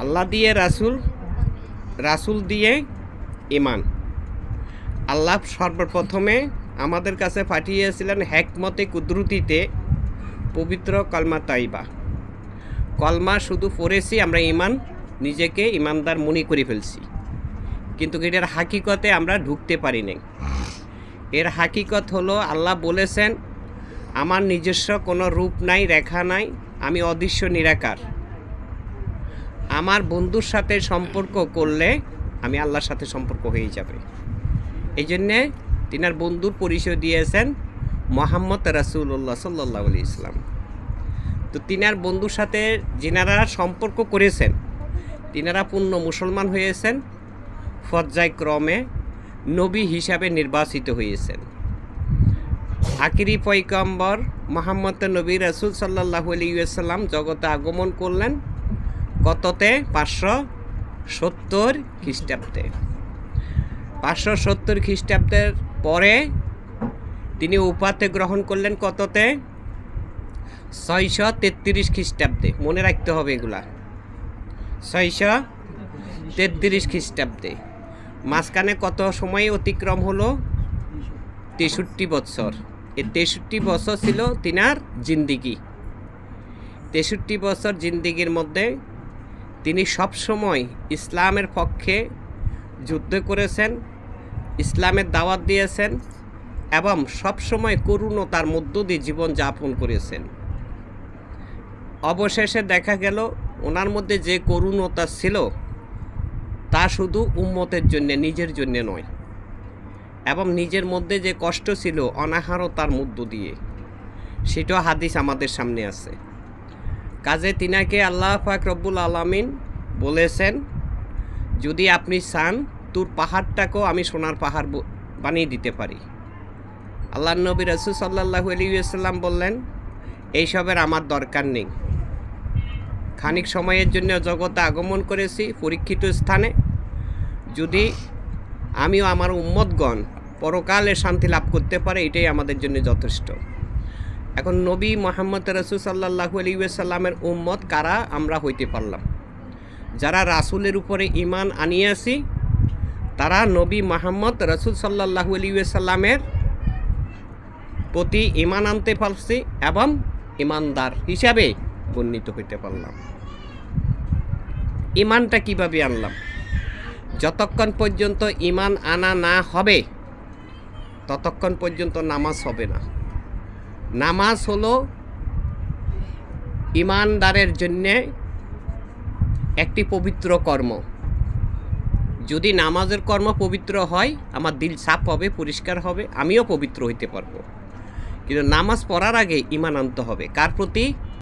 আল্লাহ দিয়ে রাসুল রাসুল দিয়ে ইমান আল্লাহ সর্বপ্রথমে আমাদের কাছে পাঠিয়েছিলেন হ্যাকমতে কুদরতিতে পবিত্র কলমা তাইবা। কলমা শুধু পড়েছি, আমরা ইমান নিজেকে ইমানদার মনে করে ফেলছি। কিন্তু এটার হাকিকতে আমরা ঢুকতে পারি নাই। এর হাকিকত হলো, আল্লাহ বলেছেন, আমার নিজস্ব কোনো রূপ নাই, রেখা নাই, আমি অদৃশ্য নিরাকার। আমার বন্ধুর সাথে সম্পর্ক করলে আমি আল্লাহর সাথে সম্পর্ক হয়ে যাবে। এই জন্যে তিনার বন্ধুর পরিচয় দিয়েছেন মোহাম্মদ রাসুল্লাহ সাল্লাহ আলি ইসলাম তো তিনার বন্ধুর সাথে যিনারা সম্পর্ক করেছেন, তিনারা পূর্ণ মুসলমান হয়েছেন পর্যায়ক্রমে নবী হিসাবে নির্বাচিত হয়েছেন। আকিরি পৈকম্বর মোহাম্মদ নবী রাসুল সাল্লাহ আলিয়াল্লাম জগতে আগমন করলেন কততে? পাঁচশো সত্তর খ্রিস্টাব্দে। পাঁচশো সত্তর খ্রিস্টাব্দের পরে তিনি উপাতে গ্রহণ করলেন কততে? ছয়শো তেত্রিশ খ্রিস্টাব্দে। মনে রাখতে হবে এগুলা। ছয়শো তেত্রিশ খ্রিস্টাব্দে। মাঝখানে কত সময় অতিক্রম হলো? তেষট্টি বছর। এই তেষট্টি বছর ছিল তিনার জিন্দিগি। তেষট্টি বছর জিন্দিগির মধ্যে তিনি সবসময় ইসলামের পক্ষে যুদ্ধ করেছেন, ইসলামের দাওয়াত দিয়েছেন এবং সবসময় করুণতার মধ্য দিয়ে জীবন যাপন করেছেন। অবশেষে দেখা গেল, ওনার মধ্যে যে করুণতা ছিল, তা শুধু উম্মতের জন্যে, নিজের জন্যে নয় এবং নিজের মধ্যে যে কষ্ট ছিল, অনাহারতার মধ্য দিয়ে। সেটাও হাদিস আমাদের সামনে আছে। কাজে তিনাকে আল্লাহ পাক রব্বুল আলমিন বলেছেন, যদি আপনি চান, তোর পাহাড়টাকেও আমি সোনার পাহাড় বানিয়ে দিতে পারি। আল্লাহ নবী রসুল সাল্লাহু আলিয়াল্লাম বললেন, এইসবের আমার দরকার নেই। খানিক সময়ের জন্য জগতে আগমন করেছি পরীক্ষিত স্থানে। যদি আমিও আমার উম্মতগণ পরকালে শান্তি লাভ করতে পারে, এটাই আমাদের জন্য যথেষ্ট। এখন নবী মোহাম্মদ রসুল সাল্লাহু আলিউসাল্লামের উম্মত কারা? আমরা হইতে পারলাম। যারা রাসুলের উপরে ইমান আনিয়াছি তারা নবী মোহাম্মদ রসুল সাল্লাহু আলিউসাল্লামের প্রতি ইমান আনতে পারছি এবং ইমানদার হিসাবে বর্ণিত হইতে পারলাম। ইমানটা কীভাবে আনলাম? যতক্ষণ পর্যন্ত ইমান আনা না হবে, ততক্ষণ পর্যন্ত নামাজ হবে না। নামাজ হলো ইমানদারের জন্যে একটি পবিত্র কর্ম। যদি নামাজের কর্ম পবিত্র হয়, আমার দিল সাফ হবে, পরিষ্কার হবে, আমিও পবিত্র হইতে পারব। কিন্তু নামাজ পড়ার আগে ইমান আনতে হবে। কার প্রতি?